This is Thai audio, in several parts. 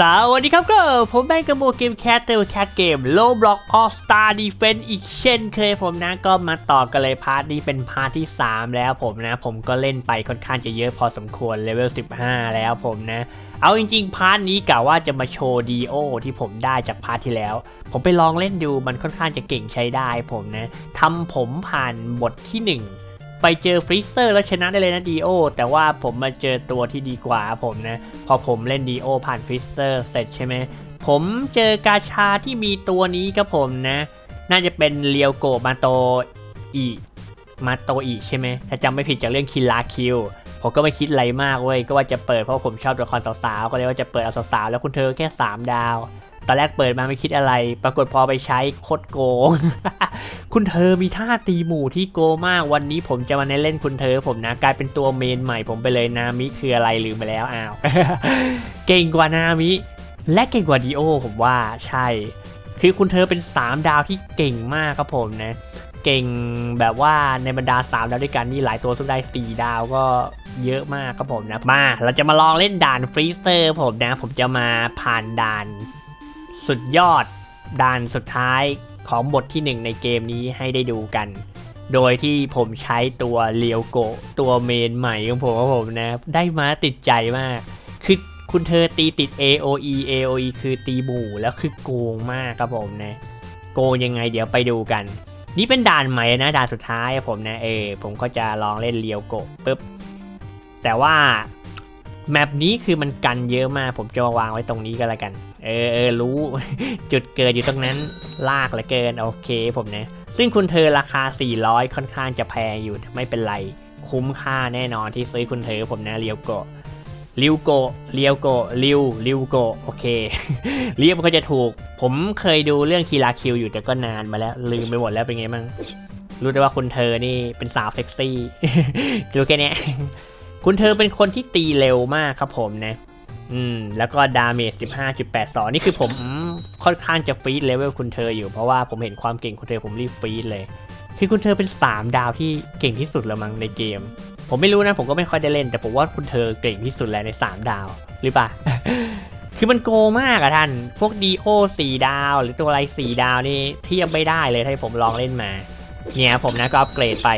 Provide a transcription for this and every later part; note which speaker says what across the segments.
Speaker 1: สวัสดีครับก็ผมแบงกระโมเกมแคทเตอร์แคทเกมโลบล็อกออสตาดีเฟนอีกเช่นเคยผมนะก็มาต่อกันเลยพาร์ทนี้เป็นพาร์ทที่ 3 แล้วผมนะ ผมก็เล่นไปค่อนข้างจะเยอะพอสมควรเลเวล 15 แล้วผมนะ เอาจริง ๆ พาร์ทนี้กะว่าจะมาโชว์ดีโอที่ผมได้จากพาร์ทที่แล้ว ผมไปลองเล่นดูมันค่อนข้างจะเก่งใช้ได้ผมนะทำผมผ่านบทที่ 1 ไปเจอฟรีเซอร์แล้วชนะได้เลยนะดีโอแต่ว่าผมมาเจอตัวที่ดีกว่าผมนะ พอผมเล่นดีโอผ่านฟรีเซอร์เสร็จใช่ไหมผมเจอกาชาที่มีตัวนี้ครับผมนะ น่าจะเป็นเรียวโกมาโตอีมาโตอีใช่ไหมถ้าจำไม่ผิดจากเรื่องคิลลาคิวผมก็ไม่คิดอะไรมากเว้ยก็ว่าจะเปิดเพราะผมชอบตัวละครสาวๆก็เลยว่าจะเปิดเอาสาวๆแล้วคุณเธอแค่ 3 ดาว ตอนแรกเปิดมาไม่คิดอะไร ปรากฏพอไปใช้โคตรโกง คุณเธอมีท่าตีหมู่ที่โกมาก วันนี้ผมจะมาในเล่นคุณเธอผมนะกลายเป็นตัวเมนใหม่ผมไปเลยนามิคืออะไรลืมไปแล้วอ้าว เก่งกว่านามิ และเก่งกว่าดีโอผมว่าใช่ คือคุณเธอเป็น 3 ดาวที่เก่งมากครับผมนะเก่งแบบว่าในบรรดา3ดาวด้วยกันนี่หลายตัวสู้ได้ 4 ดาวก็เยอะมากครับผมนะมา เราจะมาลองเล่นด่านฟรีเซอร์ผมนะ ผมจะมาผ่านด่าน สุดยอดด่านสุดท้ายของบทที่ 1 ในเกมนี้ให้ได้ดูกัน โดยที่ผมใช้ตัวเลียวโกตัวเมนใหม่ของผมครับผมนะ ได้มาติดใจมาก คือคุณเธอตีติด AOE AOE คือตีหมู่แล้วคือโกงมากครับผมนะ โกงยังไงเดี๋ยวไปดูกัน นี่เป็นด่านใหม่นะด่านสุดท้ายผมนะเออผมก็จะลองเล่นเลียวโกปุ๊บแต่ว่า แมปนี้คือมันกันเยอะมาก ผมจะมาวางไว้ตรงนี้ก็แล้วกัน เออเออรู้ จุดเกิดอยู่ตรงนั้น ลากเหลือเกิน โอเคผมนะ ซึ่งคุณเธอราคา 400 ค่อนข้างจะแพงอยู่ไม่เป็นไร คุ้มค่าแน่นอนที่ซื้อคุณเธอผมนะเลียวโกะลิวโกเลียวโกะลิวลิวโกโอเค เรียกมันก็จะถูก ผมเคยดูเรื่องคีราคิวอยู่แต่ก็นานมาแล้ว ลืมไปหมดแล้วเป็นไงมั่งรู้แต่ว่าคุณเธอนี่เป็นสาวเซ็กซี่ดูแค่นี้ คุณเธอเป็นคนที่ตีเร็วมากครับผมนะ อืม แล้วก็ดาเมจ15.82 นี่คือผมค่อนข้างจะฟีดเลเวลคุณเธออยู่ เพราะว่าผมเห็นความเก่งคุณเธอผมรีบฟีดเลย คือคุณเธอเป็น 3 ดาวที่เก่งที่สุดแล้วมั้งในเกม ผมไม่รู้นะ ผมก็ไม่ค่อยได้เล่น แต่ผมว่าคุณเธอเก่งที่สุดแล้วใน 3 ดาว หรือเปล่า คือมันโกมากอะท่าน พวกดีโอ4ดาว หรือตัวอะไร4ดาวนี่เทียบไม่ได้เลยถ้าผมลองเล่นมา เนี่ยผมนะก็อัปเกรดไป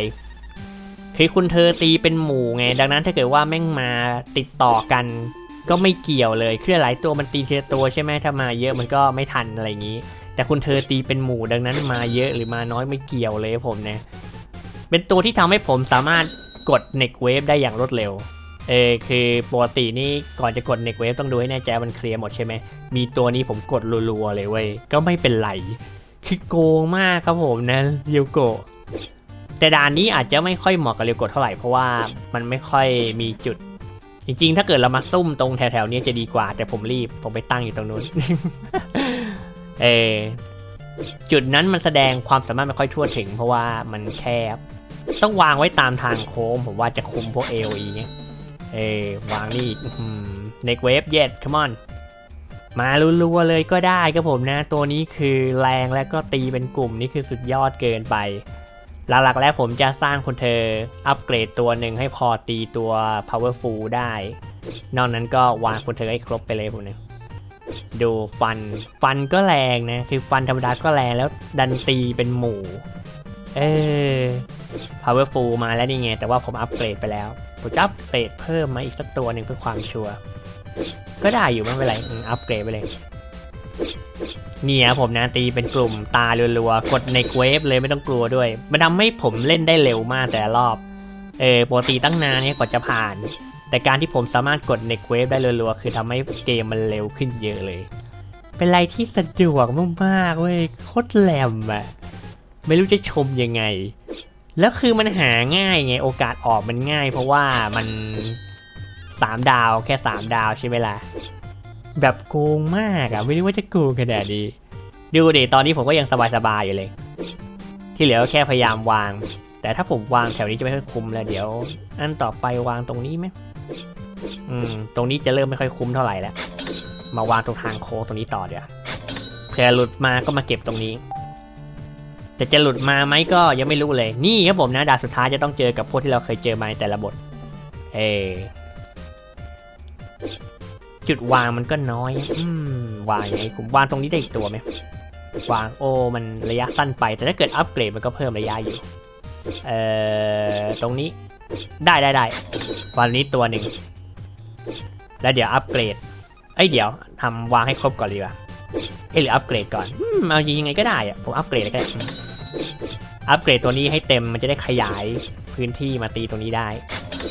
Speaker 1: คือคุณเธอตีเป็นหมู่ไง ดังนั้นถ้าเกิดว่าแม่งมาติดต่อกัน ก็ไม่เกี่ยวเลยเคือหลายตัวมันตีทีละตัวใช่ไหมถ้ามาเยอะมันก็ไม่ทันอะไรอย่างนี้ แต่คุณเธอตีเป็นหมู่ดังนั้นมาเยอะหรือมาน้อยไม่เกี่ยวเลยผมเนะเป็นตัวที่ทำให้ผมสามารถกด neck wave ได้อย่างรวดเร็วเออคือปกตินี่ก่อนจะกด neck wave ต้องดูให้แน่ใจมันเคลียร์หมดใช่ไหมมีตัวนี้ผมกดรัวๆเลยเว้ยก็ไม่เป็นไรคือโกงมากครับผมนะเรียวโก แต่ด่านนี้อาจจะไม่ค่อยเหมาะกับเรียวโกะเท่าไหร่เพราะว่ามันไม่ค่อยมีจุด จริงๆ ถ้าเกิดเรามาซุ่มตรงแถวๆนี้จะดีกว่า แต่ผมรีบผมไปตั้งอยู่ตรงนู้นเออจุดนั้นมันแสดงความสามารถไม่ค่อยทั่วถึง เพราะว่ามันแคบ ต้องวางไว้ตามทางโค้งผมว่าจะคุมพวก AOE เนี่ยเออวางนี่เน็กเวฟเย็ด come on มารัวๆเลยก็ได้ครับผมนะ ตัวนี้คือแรงและก็ตีเป็นกลุ่มนี่คือสุดยอดเกินไป หลักๆแล้วผมจะสร้างคนเธออัปเกรดตัวหนึ่งให้พอตีตัว powerful ได้ นอกนั้นก็วางคนเธอให้ครบไปเลยผมเนี่ยดูฟันฟันก็แรงนะ คือฟันธรรมดาก็แรงแล้วดันตีเป็นหมู่ เออ powerful มาแล้วนี่ไง แต่ว่าผมอัปเกรดไปแล้ว ผมจะอัปเกรดเพิ่มมาอีกสักตัวหนึ่งเพื่อความชัวร์ก็ได้อยู่ไม่เป็นไรอัปเกรดไปเลย เนี่ยผมนะตีเป็นกลุ่มตารัวๆ กดในเวฟเลยไม่ต้องกลัวด้วย มันทำให้ผมเล่นได้เร็วมากแต่รอบ เออปกติตั้งนานเนี่ยกว่าจะผ่าน แต่การที่ผมสามารถกดในเวฟได้รัวๆ คือทำให้เกมมันเร็วขึ้นเยอะเลย เป็นอะไรที่สะดวกมากๆเว้ยโคตรแหลมอะไม่รู้จะชมยังไง แล้วคือมันหาง่ายไงโอกาสออกมันง่าย เพราะว่ามันสามดาวแค่สามดาวใช่ไหมล่ะ แบบโกงมากอะไม่รู้ว่าจะโกงขนาดนี้ดูดิตอนนี้ผมก็ยังสบายๆอยู่เลย ที่เหลือก็แค่พยายามวาง แต่ถ้าผมวางแถวนี้จะไม่ค่อยคุ้มแล้วเดี๋ยว อันต่อไปวางตรงนี้ไหมอืม ตรงนี้จะเริ่มไม่ค่อยคุ้มเท่าไหร่แล้ว มาวางตรงทางโค้งตรงนี้ต่อเดี๋ยวเผื่อหลุดมาก็มาเก็บตรงนี้ แต่จะหลุดมาไหมก็ยังไม่รู้เลย นี่ครับผมนะด่านสุดท้ายจะต้องเจอกับพวกที่เราเคยเจอมาในแต่ละบท เออ จุดวางมันก็น้อย อืม วางยังไงผมวางตรงนี้ได้อีกตัวไหมวางโอ้มันระยะสั้นไป แต่ถ้าเกิดอัปเกรดมันก็เพิ่มระยะอยู่ เอ่อ ตรงนี้ได้ได้ได้วางนี้ตัวหนึ่ง แล้วเดี๋ยวอัปเกรด เอ้ยเดี๋ยวทำวางให้ครบก่อนดีกว่าเอ้ยหรืออัปเกรดก่อนอืมเอายังไงก็ได้อะผมอัปเกรดก็ได้อัปเกรดตัวนี้ให้เต็มมันจะได้ขยายพื้นที่มาตีตรงนี้ได้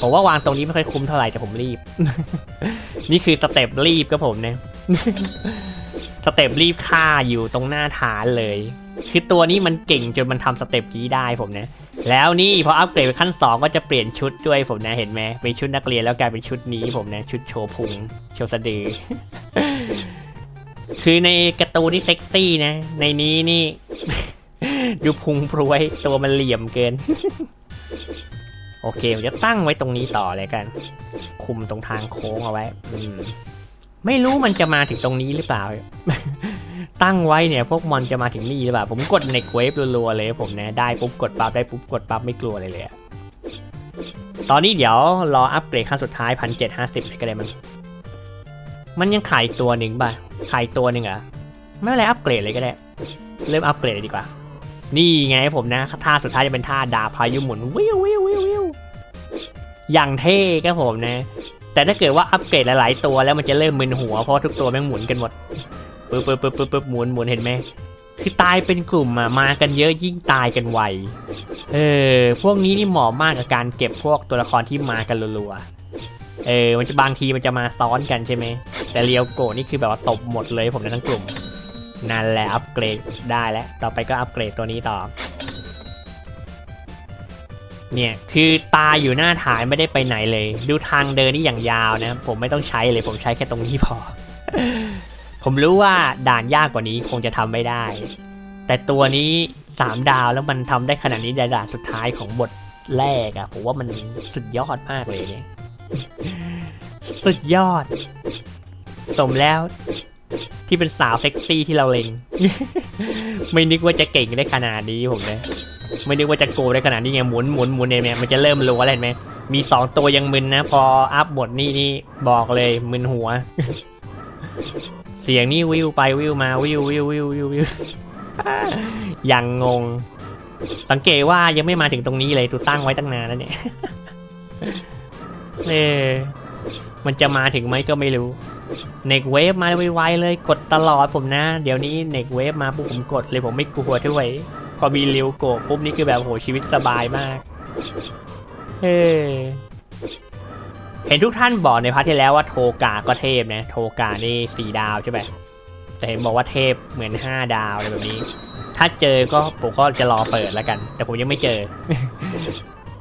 Speaker 1: ผมว่าวางตรงนี้ไม่ค่อยคุ้มเท่าไหร่แต่ผมรีบ นี่คือสเต็ปรีบครับผมเนี่ยสเต็ปรีบฆ่าอยู่ตรงหน้าฐานเลย คือตัวนี้มันเก่งจนมันทำสเต็ปนี้ได้ผมนะแล้วนี่พออัปเกรดไปขั้นสองก็จะเปลี่ยนชุดด้วยผมนะเห็นไหมเป็นชุดนักเรียนแล้วกลายเป็นชุดนี้ผมนะชุดโชว์พุงโชว์สะดือคือในกร์ตูนนี่เซ็กซี่นะ ในนี้นี่ ดูพุงพรวยตัวมันเหลี่ยมเกิน โอเคผมจะตั้งไว้ตรงนี้ต่อเลยกัน คุมตรงทางโค้งเอาไว้อืมไม่รู้มันจะมาถึงตรงนี้หรือเปล่า ตั้งไว้เนี่ยพวกมอนจะมาถึงนี่หรือเปล่า ผมกดเน็กเวฟรัวๆเลยผมนะได้ปุ๊บกดปั๊บได้ปุ๊บกดปั๊บไม่กลัวเลยเลยตอนนี้เดี๋ยวรออัปเกรดขั้นสุดท้ายพันเจ็ดห้าสิบเลยก็ได้มัน มันยังขายตัวหนึ่งป่ะขายตัวหนึ่งเหรอะไม่เป็นไรอัปเกรดเลยก็ได้ เริ่มอัปเกรดเลยดีกว่า นี่ไงผมนะท่าสุดท้ายจะเป็นท่าดาพายุหมุนวิววิว อย่างเท่ครับผมนะ แต่ถ้าเกิดว่าอัปเกรดหลายๆตัวแล้วมันจะเริ่มมึนหัวเพราะทุกตัวแม่งหมุนกันหมดปึ๊บปึ๊บปึ๊บปึ๊บปึ๊บหมุนหมุนเห็นไหมคือตายเป็นกลุ่มอะมากันเยอะยิ่งตายกันไวเออพวกนี้นี่เหมาะมากกับการเก็บพวกตัวละครที่มากันรัวๆเออมันจะบางทีมันจะมาซ้อนกันใช่ไหมแต่เรียวโกนี่คือแบบว่าตบหมดเลยผมในทั้งกลุ่มนั่นแหละอัปเกรดได้แล้วต่อไปก็อัปเกรดตัวนี้ต่อ เนี่ยคือตาอยู่หน้าฐานไม่ได้ไปไหนเลย ดูทางเดินนี่อย่างยาวนะ ผมไม่ต้องใช้เลยผมใช้แค่ตรงนี้พอ ผมรู้ว่าด่านยากกว่านี้คงจะทำไม่ได้ แต่ตัวนี้สามดาวแล้วมันทำได้ขนาดนี้ในด่านสุดท้ายของบทแรกอะผมว่ามันสุดยอดมากเลยเนี่ย สุดยอด สมแล้ว ที่เป็นสาวเซ็กซี่ที่เราเล็งไม่นึกว่าจะเก่งได้ขนาดนี้ผมนะไม่นึกว่าจะโกได้ขนาดนี้ไงหมุนหมุนหมุนเนี่ยมันจะเริ่มรัวแล้วเห็นไหมมีสองตัวยังมึนนะ พออัพหมดนี่นี่บอกเลยมึนหัว เสียงนี่วิวไปวิวมาวิววิววิววิววิวยังงง สังเกตว่ายังไม่มาถึงตรงนี้เลยตูตั้งไว้ตั้งนานแล้วเนี่ยเออมันจะมาถึงไหมก็ไม่รู้เน็กเวฟมาไวๆเลยกดตลอดผมนะ เดี๋ยวนี้เน็กเวฟมาปุ๊บผมกดเลยผมไม่กลัวด้วย พอมีเริวโกปุ๊บนี่คือแบบโหชีวิตสบายมากเออเห็นทุกท่านบอกในพาร์ทที่แล้วว่าโทกาก็เทพนะ โทกานี่สี่ดาวใช่ไหมแต่เห็นบอกว่าเทพเหมือนห้าดาวอะไรแบบนี้ ถ้าเจอก็ผมก็จะรอเปิดแล้วกัน แต่ผมยังไม่เจอ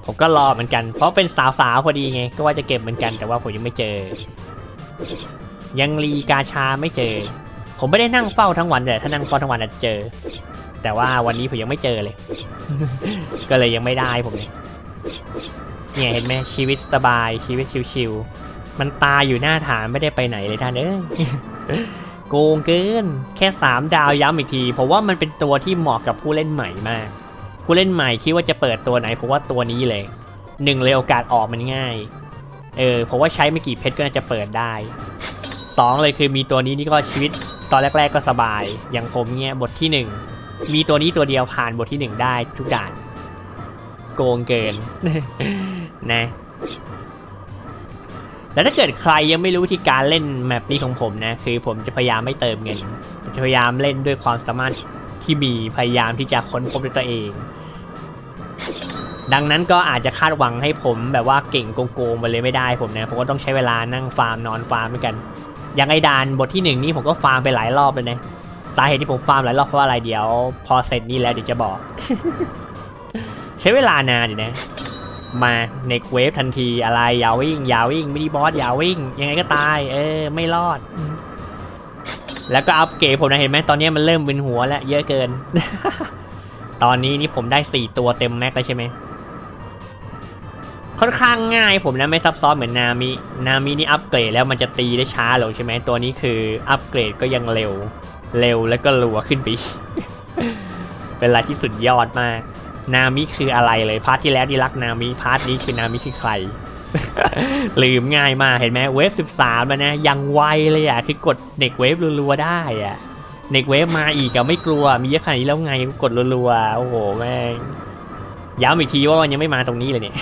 Speaker 1: ผมก็รอเหมือนกัน เพราะเป็นสาวๆพอดีไง ก็ว่าจะเก็บเหมือนกันแต่ว่าผมยังไม่เจอ ยังรีกาชาไม่เจอ ผมไม่ได้นั่งเฝ้าทั้งวันแต่ถ้านั่งเฝ้าทั้งวันอาจะเจอ แต่ว่าวันนี้ผมยังไม่เจอเลย ก็เลยยังไม่ได้ผมเลยเนี่ยเห็นไหมชีวิตสบายชีวิตชิวๆมันตายอยู่หน้าฐานไม่ได้ไปไหนเลยท่านเอ้ยโกงเกิน แค่สามดาวย้ำอีกทีเพราะว่ามันเป็นตัวที่เหมาะกับผู้เล่นใหม่มาก ผู้เล่นใหม่คิดว่าจะเปิดตัวไหนผมว่าตัวนี้เลยหนึ่งเลยโอกาสออกมันง่าย เออผมว่าใช้ไม่กี่เพชรก็น่าจะเปิดได้ สองเลยคือมีตัวนี้นี่ก็ชีวิตตอนแรก ๆก็สบาย อย่างผมเนี่ยบทที่หนึ่งมีตัวนี้ตัวเดียวผ่านบทที่หนึ่งได้ทุกด่านโกงเกินนะแล้วถ้าเกิดใครยังไม่รู้วิธีการเล่นแมปนี้ของผมนะคือผมจะพยายามไม่เติมเงินจะพยายามเล่นด้วยความสามารถที่มีพยายามที่จะค้นพบด้วยตัวเอง ดังนั้นก็อาจจะคาดหวังให้ผมแบบว่าเก่งโกงๆไปเลยไม่ได้ผมนะผมก็ต้องใช้เวลานั่งฟาร์มนอนฟาร์มเหมือนกัน อย่างไอดานบทที่หนึ่งนี่ผมก็ฟาร์มไปหลายรอบเลยนะสาเหตุที่ผมฟาร์มหลายรอบเพราะว่าอะไรเดี๋ยว พอเสร็จนี่แล้วเดี๋ยวจะบอก ใช้เวลานานอยู่นะ มาเน็กเวฟทันทีอะไรอย่าวิ่งอย่าวิ่งมินิบอสอย่าวิ่ง ยังไงก็ตาย เออ ไม่รอด แล้วก็อัปเกรดผมนะเห็นไหมตอนนี้มันเริ่มเป็นหัวแล้วเยอะเกิน ตอนนี้นี่ผมได้4ตัวเต็มแม็กแล้วใช่ไหม ค่อนข้างง่ายผมนะไม่ซับซ้อนเหมือนนามิ นามินี่อัปเกรดแล้วมันจะตีได้ช้าลงใช่ไหมตัวนี้คืออัปเกรดก็ยังเร็ว เร็วแล้วก็รัวขึ้นไป เป็นอะไรที่สุดยอดมาก นามิคืออะไรเลย พาร์ทที่แล้วที่รักนามิ พาร์ทนี้คือนามิคือใคร ลืมง่ายมากเห็นไหมเวฟ 13แล้วนะ ยังไวเลยอะ คือกดเน็กเวฟรัวๆได้อะ เน็กเวฟมาอีกก็ไม่กลัว มีเยอะขนาดนี้แล้วไงกดรัวๆ โอ้โหแม่ง ย้ำอีกทีว่ามันยังไม่มาตรงนี้เลยเนี่ย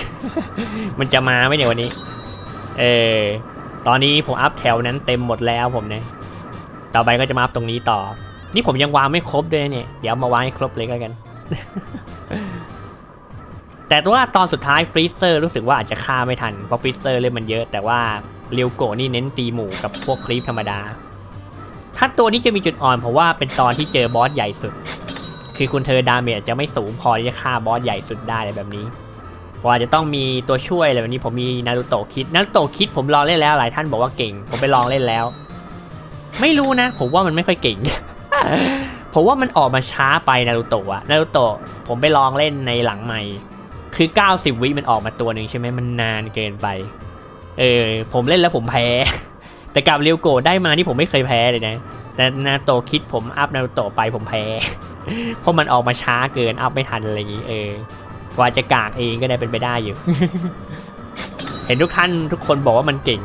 Speaker 1: มันจะมาไหมเนี่ยวันนี้ เออ ตอนนี้ผมอัพแถวนั้นเต็มหมดแล้วผมเนี่ย ต่อไปก็จะมาอัพตรงนี้ต่อ นี่ผมยังวางไม่ครบด้วยเนี่ย เดี๋ยวมาวางให้ครบเลยก,กัน แต่ตัวตอนสุดท้ายฟรีเซอร์รู้สึกว่าอาจจะฆ่าไม่ทัน เพราะฟรีเซอร์เล่นมันเยอะ แต่ว่าเรียวโกนี่เน้นตีหมู่กับพวกคลิปธรรมดา ถ้าตัวนี้จะมีจุดอ่อนเพราะว่าเป็นตอนที่เจอบอสใหญ่สุด คือคุณเธอดาเมจจะไม่สูงพอที่จะฆ่าบอสใหญ่สุดได้อะไรแบบนี้เพราจะต้องมีตัวช่วยอะไรแบบนี้ผมมีนารูโตะคิดนารูโตะคิดผมลองเล่นแล้วหลายท่านบอกว่าเก่ง ผมไปลองเล่นแล้ว ไม่รู้นะ ผมว่ามันไม่ค่อยเก่ง ผมว่ามันออกมาช้าไปนารูโตะอะนารูโตะผมไปลองเล่นในหลังใหม่คือ 90 วิมันออกมาตัวหนึ่งใช่ไหมมันนานเกินไป เออ ผมเล่นแล้วผมแพ้ แต่กับเรียวโกได้มาที่ผมไม่เคยแพ้เลยนะ แต่นาโตะคิดผมอัพนารูโตะไปผมแพ้ เพราะมันออกมาช้าเกินอัพไม่ทันอะไรอย่างนี้เออกว่าจะกากเองก็ได้เป็นไปได้อยู่ เห็นทุกท่านทุกคนบอกว่ามันเก่ง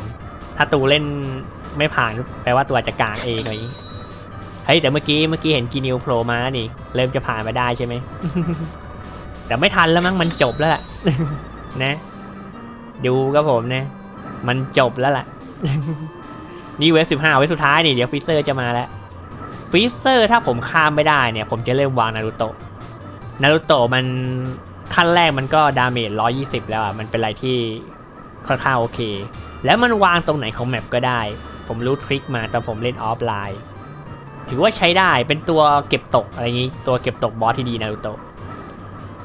Speaker 1: ถ้าตูเล่นไม่ผ่านแปลว่าตัวจะกากเองอะไรอย่างนี้เฮ้ยแต่เมื่อกี้เมื่อกี้เห็นกีนิวโผล่มานี่ เริ่มจะผ่านมาได้ใช่ไหมแต่ไม่ทันแล้วมั้งมันจบแล้วล่ะนะ ดูครับผมนะ มันจบแล้วล่ะ นี่เวฟสิบห้าเวฟสุดท้ายนี่เดี๋ยวฟิเซอร์จะมาแล้ว ฟิเซอร์ถ้าผมข้ามไม่ได้เนี่ย ผมจะเริ่มวางนารูโตะนารูโตะมันขั้นแรกมันก็ดาเมจ120 แล้วอะ มันเป็นอะไรที่ค่อนข้างโอเค แล้วมันวางตรงไหนของแมปก็ได้ ผมรู้ทริคมาตอนผมเล่นออฟไลน์ ถือว่าใช้ได้เป็นตัวเก็บตกอะไรอย่างนี้ ตัวเก็บตกบอสที่ดีนารูโตะ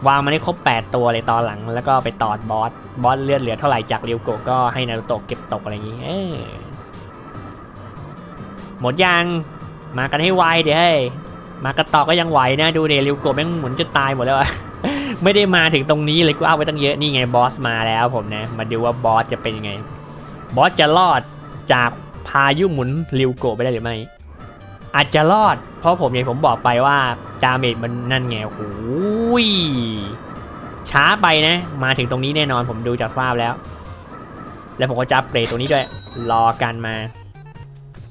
Speaker 1: วางมาได้ครบ 8 ตัวเลยตอนหลัง แล้วก็ไปตอดบอส บอสเลือดเหลือเท่าไหร่จากเรียวโกะก็ให้นารูโตะเก็บตกอะไรอย่างนี้ เออหมดยัง มากันให้ไวเดี๋ยวให้มากันต่อก็ยังไหวนะดูเดริวโกะแม่งหมุนจะตายหมดแล้วอะไม่ได้มาถึงตรงนี้เลยกูเอาไปตั้งเยอะนี่ไงบอสมาแล้วผมนะ มาดูว่าบอสจะเป็นยังไง บอสจะรอดจากพายุหมุนริวโกะไปได้หรือไม่ อาจจะรอด เพราะผมอย่างผมบอกไปว่าดาเมจมันนั่นไงโอ้ยช้าไปนะ มาถึงตรงนี้แน่นอนผมดูจากภาพแล้ว แล้วผมก็จะเปรตตรงนี้ด้วย รอกันมา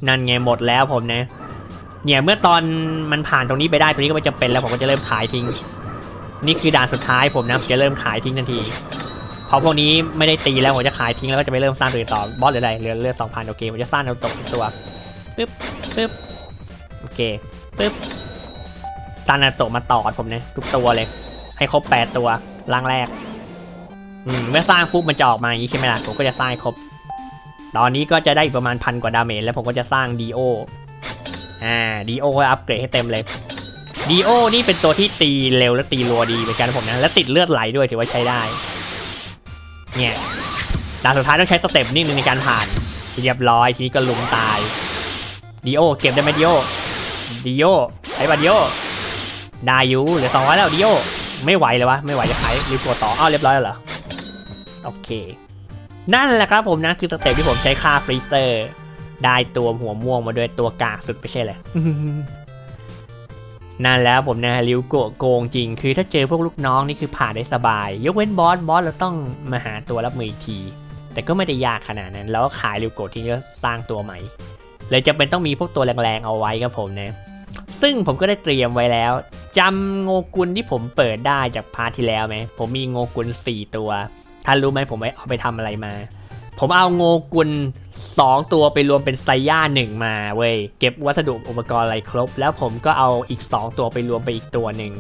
Speaker 1: นั่นไงหมดแล้วผมนะ เนี่ยเมื่อตอนมันผ่านตรงนี้ไปได้ตรงนี้ก็ไม่จำเป็นแล้วผมก็จะเริ่มขายทิ้ง นี่คือด่านสุดท้ายผมนะผมจะเริ่มขายทิ้งทันทีเพราะพวกนี้ไม่ได้ตีแล้วผมจะขายทิ้งแล้วก็จะไปเริ่มสร้างตัวอื่นต่อบอสหลืออะไรเหลือเลือดสองพันโอเคผมจะสร้างเอาตกอีกตัวปึ๊บปึ๊บโอเคปึ๊บซานาโตมาต่อผมเนะทุกตัวเลย ให้ครบแปดตัวร่างแรกอืมเมื่อสร้างปุ๊บมันจะออกมาอย่างนี้ใช่ไหมล่ะผมก็จะสร้างครบ ตอนนี้ก็จะได้อีกประมาณพันกว่าดาเมจแล้วผมก็จะสร้างดีโอ อ่าดีโออัปเกรดให้เต็มเลยดีโอนี่เป็นตัวที่ตีเร็วและตีรัวดีเหมือนกันผมนะ และติดเลือดไหลด้วยถือว่าใช้ได้ เนี่ยด่านสุดท้ายต้องใช้สเต็ปนิดนึงในการผ่านเรียบร้อยทีนี้ก็ลุมตายดีโอเก็บได้ไหมดีโอดีโอไอ้บัดดีโอได้อยู่เหลือสองร้อยแล้วดีโอไม่ไหวเลยวะไม่ไหวจะขายรีบกดต่ออ้าวเรียบร้อยแล้วเหรอโอเค นั่นแหละครับผมนะคือสเต็ปที่ผมใช้ค่าฟรีเซอร์ ได้ตัวหัวม่วงมาด้วยตัวกากสุดไม่ใช่เลยนั่นแล้วผมนะริวโกะโกงจริง คือถ้าเจอพวกลูกน้องนี่คือผ่านได้สบาย ยกเว้นบอสบอสเราต้องมาหาตัวรับมืออีกที แต่ก็ไม่ได้ยากขนาดนั้น แล้วก็ขายริวโกะทิ้งแล้วสร้างตัวใหม่ เลยจะเป็นต้องมีพวกตัวแรงๆเอาไว้ครับผมนะซึ่งผมก็ได้เตรียมไว้แล้วจำโงกุลที่ผมเปิดได้จากพาร์ทที่แล้วไหมผมมีโงกุล4 ตัวท่านรู้ไหมผมเอาไปทำอะไรมา ผมเอาโงกุล2 ตัวไปรวมเป็นไซย่าหนึ่งมาเว้ยเก็บวัสดุอุปกรณ์อะไรครบ แล้วผมก็เอาอีก 2 ตัวไปรวมไปอีกตัวหนึ่ง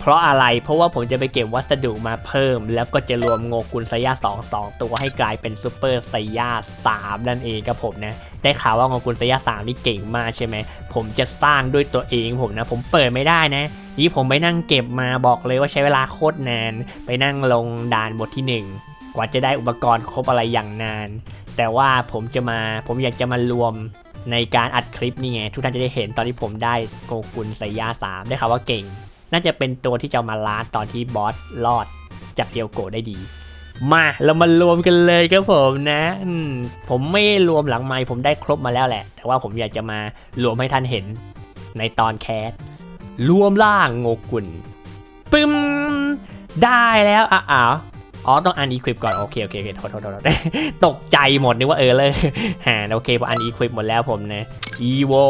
Speaker 1: เพราะอะไรเพราะว่าผมจะไปเก็บวัสดุมาเพิ่ม แล้วก็จะรวมโงกุลไซย่า2 2 ตัวให้กลายเป็นซูเปอร์ไซย่า3นั่นเองครับผมนะได้ข่าวว่าโงกุลไซย่า3นี่เก่งมากใช่ไหมผมจะสร้างด้วยตัวเองผมนะ ผมเปิดไม่ได้นะนี่ผมไปนั่งเก็บมาบอกเลยว่าใช้เวลาโคตรนาน ไปนั่งลงด่านบทที่หนึ่ง กว่าจะได้อุปกรณ์ครบอะไรอย่างนาน แต่ว่าผมจะมาผมอยากจะมารวมในการอัดคลิปนี่ไง ทุกท่านจะได้เห็นตอนที่ผมได้โกกุลไซยาสามได้ข่าวว่าเก่ง น่าจะเป็นตัวที่จะมาล้าตอนที่บอสรอดจากเดียวโกได้ดีมาเรามารวมกันเลยครับผมนะผมไม่รวมหลังไมค์ผมได้ครบมาแล้วแหละ แต่ว่าผมอยากจะมารวมให้ท่านเห็นในตอนแคสรวมร่างโงกุลปึ้มได้แล้วอ้าว อ๋อต้องอันอีควิปก่อนโอเคโอเคโอเคโทษโทษโทษตกใจหมดนึกว่าเออเลยหาโอเคพออันอีควิปหมดแล้วผมนะ EVO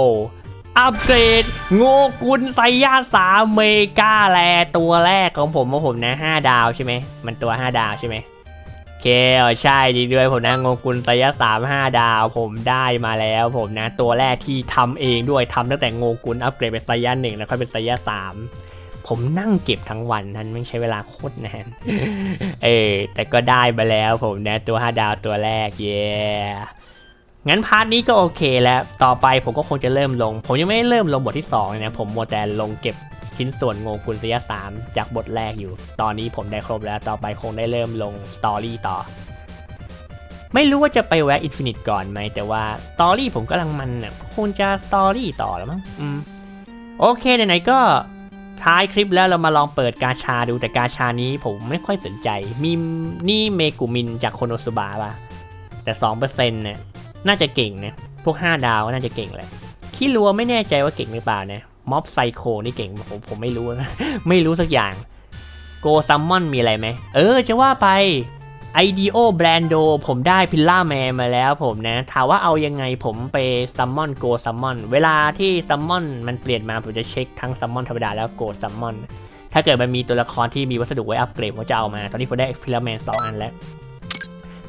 Speaker 1: อัปเกรดโงกุลไซยาสามเมกาแลตัวแรกของผมของผมนะ5ดาวใช่ไหมมันตัว 5 ดาวใช่ไหมโอเคใช่จริงด้วยผมนะโงกุลไซยาสามห้าดาวผมได้มาแล้วผมนะตัวแรกที่ทำเองด้วยทำตั้งแต่โงกุลอัปเกรดเป็นไซยาหนึ่งแล้วค่อยเป็นไซยาสาม ผมนั่งเก็บทั้งวันท่านไม่ใช้เวลาโคตรนานเออแต่ก็ได้มาแล้วผมนะตัว 5 ดาวตัวแรกเย้งั้นพาร์ทนี้ก็โอเคแล้ว ต่อไปผมก็คงจะเริ่มลง ผมยังไม่ได้เริ่มลงบทที่2เลยนะ ผมมัวแต่ลงเก็บชิ้นส่วนโงกุลสยะสามจากบทแรกอยู่ ตอนนี้ผมได้ครบแล้ว ต่อไปคงได้เริ่มลงสตอรี่ต่อ ไม่รู้ว่าจะไปแวะอินฟินิตก่อนไหม แต่ว่าสตอรี่ผมกำลังมันน่ะคงจะสตอรี่ต่อแล้วมั้ง อืม โอเคไหนๆก็ ท้ายคลิปแล้วเรามาลองเปิดกาชาดูแต่กาชานี้ผมไม่ค่อยสนใจ มีนี่เมกุมินจากโคโนสุบะป่ะ แต่ 2%เนี่ยน่าจะเก่งนะพวก 5 ดาวก็น่าจะเก่งแหละคิรัวไม่แน่ใจว่าเก่งหรือเปล่านะม็อบไซโคนี่เก่งผมผมไม่รู้นะ ไม่รู้สักอย่าง โกซัมมอนมีอะไรไหม เออจะว่าไป ไอเดโอแบรนโดผมได้พิลล่าแมนมาแล้วผมนะ ถามว่าเอายังไงผมไปซัมมอนโกซัมมอนเวลาที่ซัมมอนมันเปลี่ยนมาผมจะเช็คทั้งซัมมอนธรรมดาแล้วโกซัมมอนถ้าเกิดมันมีตัวละครที่มีวัสดุไว้อัปเกรดผมจะเอามา ตอนนี้ผมได้พิลล่าแมนสองอันแล้ว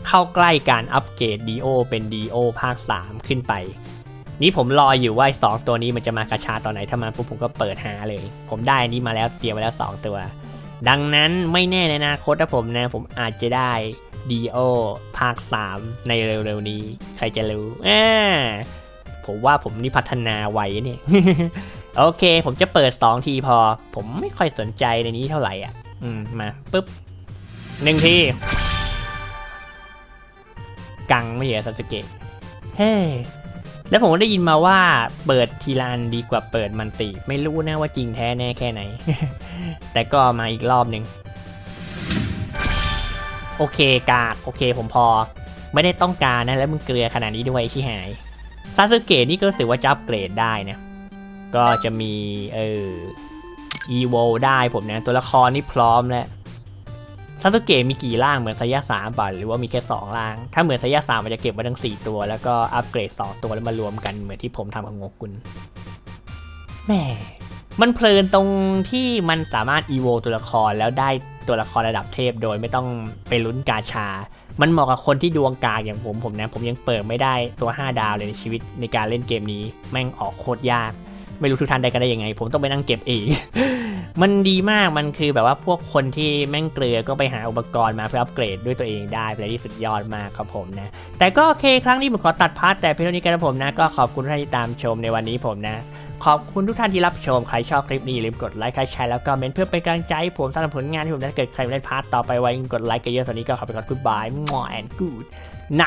Speaker 1: เข้าใกล้การอัปเกรด DO เป็น DO ภาค 3 ขึ้นไป นี่ผมรออยู่ว่าสองตัวนี้มันจะมากระชาตอนไหนถ้ามาปุ๊บผมก็เปิดหาเลย ผมได้อันนี้มาแล้วเตรียมไว้แล้ว 2 ตัว ดังนั้นไม่แน่ในอนาคตถ้าผมนะผมอาจจะได้ DO ภาค 3 ในเร็วๆนี้ ใครจะรู้อ่าผมว่าผมนี่พัฒนาไวเนี่ย โอเค ผมจะเปิด 2 ทีพอ ผมไม่ค่อยสนใจในนี้เท่าไหร่อะ อืม มาปุ๊บหนึ่งที กังไม่เหรอซาสเกะเฮ้ แล้วผมก็ได้ยินมาว่าเปิดทีละอันดีกว่าเปิดมันติ ไม่รู้นะว่าจริงแท้แน่แค่ไหน แต่ก็มาอีกรอบหนึ่งโอเคกากโอเคผมพอ ไม่ได้ต้องการนะแล้วมึงเกลือขนาดนี้ด้วยชิหายซาสึเกะนี่ก็รู้สึกว่าจะอัปเกรดได้นะ ก็จะมีเอออีโวได้ผมนะ ตัวละครนี่พร้อมแล้วาสึเกะมีกี่ร่างเหมือนไซยะสามป่ะหรือว่ามีแค่สองร่าง ถ้าเหมือนไซยะสามมันจะเก็บไว้ทั้งสี่ตัว แล้วก็อัปเกรดสองตัวแล้วมารวมกันเหมือนที่ผมทำกับงกุลแหม่มันเพลินตรงที่มันสามารถอีโวตัวละครแล้วได้ตัวละครระดับเทพโดยไม่ต้องไปลุ้นกาชา มันเหมาะกับคนที่ดวงกากอย่างผมผมนะผมยังเปิดไม่ได้ตัว 5 ดาวเลยในชีวิตในการเล่นเกมนี้ แม่งออกโคตรยาก ไม่รู้ทุกท่านได้กันได้ยังไง ผมต้องไปนั่งเก็บเองมันดีมากมันคือแบบว่าพวกคนที่แม่งเกลือก็ไปหาอุปกรณ์มาเพื่ออัปเกรดด้วยตัวเองได้เป็นอะไรที่สุดยอดมากครับผมนะ แต่ก็โอเคครั้งนี้ผมขอตัดพาร์ทแต่เพียงเท่านี้กันนะผมนะ ก็ขอบคุณทุกท่านที่ตามชมในวันนี้ผมนะ ขอบคุณทุกท่านที่รับชม ใครชอบคลิปนี้อย่าลืมกดไลค์ใครแชร์แล้วก็เมนเพื่อเป็นกำลังใจผมสร้างผลงานที่ผมจะเกิดใครไม่ได้พาร์ทต่อไปไว้กดไลค์กันเยอะตอนนี้ก็ขอไปก่อน goodbye มอแอนกูดไน